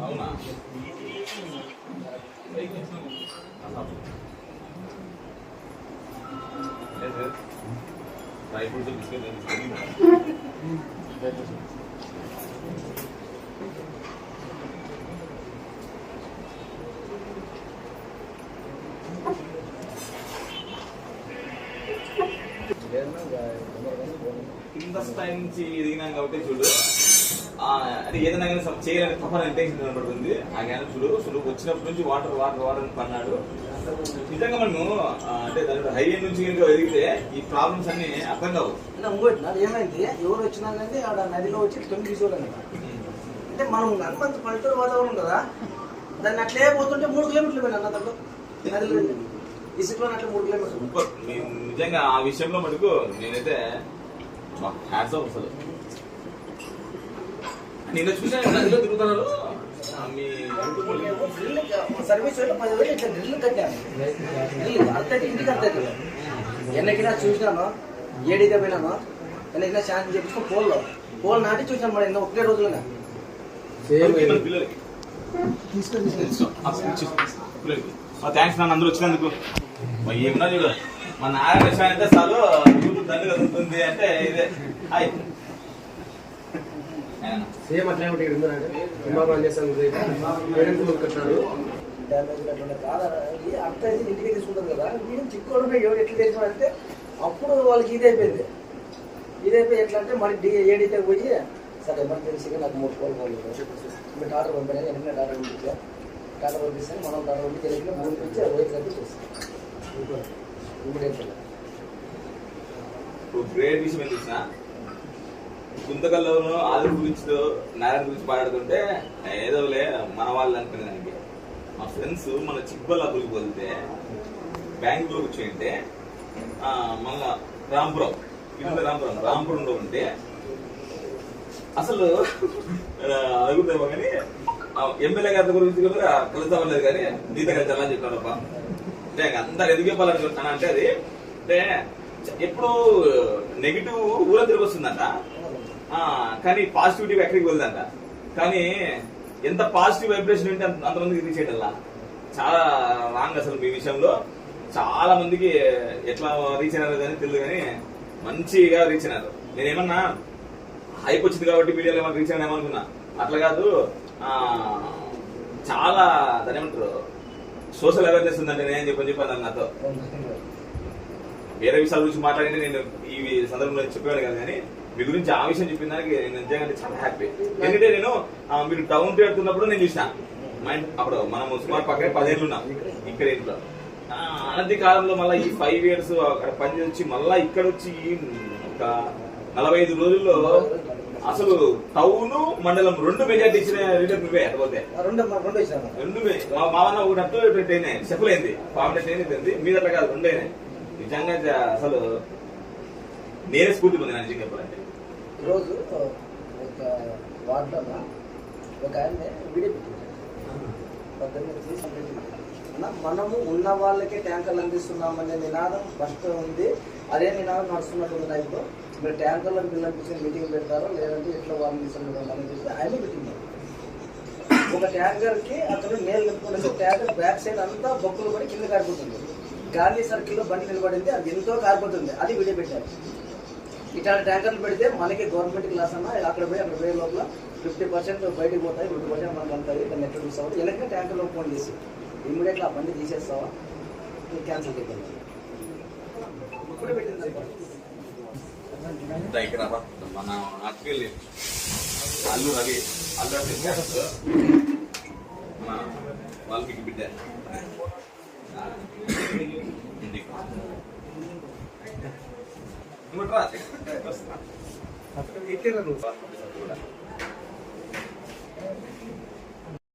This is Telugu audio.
అవునా డ్రై ఫ్రూట్స్ బిస్కెట్ కింద స్థాయి నుంచి ఎదిగినాం కాబట్టి చూడు అంటే ఏదైనా కానీ చేయాలని తప్పని ఇంటెన్షన్ కనబడుతుంది ఆ జ్ఞానం చూడు అసలు వచ్చినప్పటి నుంచి వాటర్ వాటర్ వాటర్ అని పన్నాడు. నిజంగా మనం ఆ, అంటే దాని హై ఎండ్ నుంచి కనుక ఎదిగితే ఈ ప్రాబ్లమ్స్ అన్ని అర్థం కావు. ఇంకోటి ఏమైంది? ఎవరు వచ్చినా కానీ ఆడ నదిలో వచ్చి తొమ్మిది తీసుకోవాలి అంటే మనం హనుమంత్ పల్లెటూరు వాతావరణం కదా దాన్ని అట్లే పోతుంటే మూడు కిలోమీటర్లు పోయినా అన్న దాంట్లో నదిలో ఇసుకలో అట్లా మూడు కిలోమీటర్లు. నిజంగా ఆ విషయంలో మటుకు నేనైతే హ్యాట్స్ ఆఫ్ అసలు. నిన్న చూసాను నదిలో తిరుగుతున్నారు. సర్వీస్ డ్రిల్ కట్టాను. డ్రిల్ ఇంటికి ఎన్నకినా చూసినాను ఏడిగా పోయినాను ఎన్నకినా శాంతి చెప్పుకో పోల్లో. పోల్ నాటి చూసాను మరి ఎన్నో ఒకటే రోజులుగా థ్యాంక్స్ నాన్న అందరూ వచ్చినందుకు. మరి ఏమన్నా చూడు మా నారాయణ విషయం అంటే చాలు దండు కదులుతుంది అంటే ఇదే. హాయ్. సేమ్ అట్లే ఒకటి ఇక్కడ ఉందండి విమానం చేస్తాను మేడం కట్టినాడు డ్యామేజ్ అట్లా కాదా ఈ అర్థ అయితే ఇంటికి తీసుకుంటారు కదా వీడు చిక్కోడు ఎవరు ఎట్లా చేసినా అంటే అప్పుడు వాళ్ళకి ఇది అయిపోయింది. ఇది అయిపోయి ఎట్లా అంటే మరి డి ఏడైతే పోయి సరే ఎమర్జెన్సీగా నాకు మూడు కోళ్ళు పోలేదు ఇప్పుడు డాక్టర్ పంపాను వెంటనే డాక్టర్ పంపించా డాక్టర్ పంపిస్తాను మనం డాక్టర్ పంపించి వెళ్ళి మూడు నుంచి వైట్ ఇప్పుడు గ్రేట్ విషయం ఏం తెలిసిన గుంతకల్లోను ఆది గురించి నారాయణ గురించి మాట్లాడుతుంటే ఏదోలే మన వాళ్ళు అనుకునే దానికి. మా ఫ్రెండ్స్ మన చిక్బల్లాపురికి పోతే బెంగళూరు కూర్చుంటే మళ్ళా రాంపురం ఇల్లు రాంపురం రాంపురంలో ఉంటే అసలు అడుగుతామో కానీ ఎమ్మెల్యే గారి గురించి కూడా లేదు కానీ నీత కలిసి అలా చెప్పారప్ప. అంటే ఇంక అందరు ఎదిగిపోవాలనుకుంటున్నాను అంటే అది అంటే ఎప్పుడు నెగిటివ్ ఊర తిరిగి వస్తుందంట. కానీ పాజిటివిటీ ఎక్కడికి వెళ్దంట కానీ ఎంత పాజిటివ్ వైబ్రేషన్ ఉంటే అంత- అంతమందికి రీచ్ అయ్యటల్లా చాలా రాంగ్ అసలు మీ విషయంలో. చాలా మందికి ఎట్లా రీచ్ అయినారు కానీ తెలియదు కానీ మంచిగా రీచ్ అయినారు. నేనేమన్నా హైప్ వచ్చింది కాబట్టి వీడియోలో ఏమైనా రీచ్ అయినా అనుకున్నా. అట్లా కాదు చాలా దాని ఏమంటారు? సోషల్ అవేర్నెస్ ఉందంటే నేను చెప్పని చెప్పాను నాతో. వేరే విషయాల గురించి మాట్లాడింటే నేను ఈ సందర్భంలో చెప్పేవాడు కదా కానీ మీ గురించి ఆ విషయం చెప్పిన దానికి నేను నిజంగా అంటే చాలా హ్యాపీ ఎందుకంటే నేను మీరు టౌన్ పెడుతున్నప్పుడు నేను చూసిన. మైండ్ అప్పుడు మనం సుమారు పక్కనే పదేళ్ళు ఉన్నాం. ఇక్కడ ఇంట్లో. ఆ, అనతి కాలంలో మళ్ళీ ఈ ఫైవ్ ఇయర్స్ అక్కడ పని వచ్చి మళ్ళా ఇక్కడ వచ్చి ఒక నలభై ఐదు రోజుల్లో అసలు టౌన్ మండలం రెండు మెజార్టీ ఇచ్చిన లీడర్ నువ్వే అకపోతే రెండు రెండు ఇచ్చాను రెండు మావన్న ఒకటట్టు ట్రైన్ చెప్పలేంది పాపడ ట్రైన్ అయిపోయింది మీద అట్లా కాదు రెండేనే నిజంగా అసలు నేనే స్ఫూర్తి పొందిన నిజంగా చెప్పాలంటే ఈరోజు ఒక వార్డులో ఒక ఆయన వీడియో. అన్న, మనము ఉన్న వాళ్ళకే ట్యాంకర్లు అందిస్తున్నామనే నినాదం ఫస్ట్ ఉంది. అదే నినాదం నడుస్తున్నటువంటి టైంలో మీరు ట్యాంకర్లను పిల్లలు మీటింగ్ పెడతారో లేదంటే ఎట్లా వాళ్ళని తీసుకుంటారో అని చెప్పి ఆయన మీటింగ్ ఒక ట్యాంకర్కి అతను నేలు నింపుకుంటే ట్యాంకర్ బ్యాక్ సైడ్ అంతా బొక్కులు పడి కింద కారిపోతుంది. గాంధీ సర్కిల్లో బండి నిలబడింది అది ఎంతో కారిపోతుంది. అది వీడియో పెట్టారు. ఇట్లాంటి ట్యాంకర్లు పెడితే మనకి గవర్నమెంట్ లాస్ అన్న అక్కడ పోయి అక్కడ పోయే లోపల ఫిఫ్టీ పర్సెంట్ బయటకు పోతాయి ఫిఫ్టీ పర్సెంట్ మనకు అంతాయి దాన్ని ఎట్లా చూస్తావు? వెనక్కి ట్యాంకర్లో ఫోన్ చేసి ఇమ్మీడియట్గా ఆ బండి తీసేస్తావా? నీకు క్యాన్సిల్ అయిపోయింది ఇక్కడ మన అక్కలు అల్లు రవి అల్లు రవి మన బిడ్డ. ఇట్లా నువ్వు.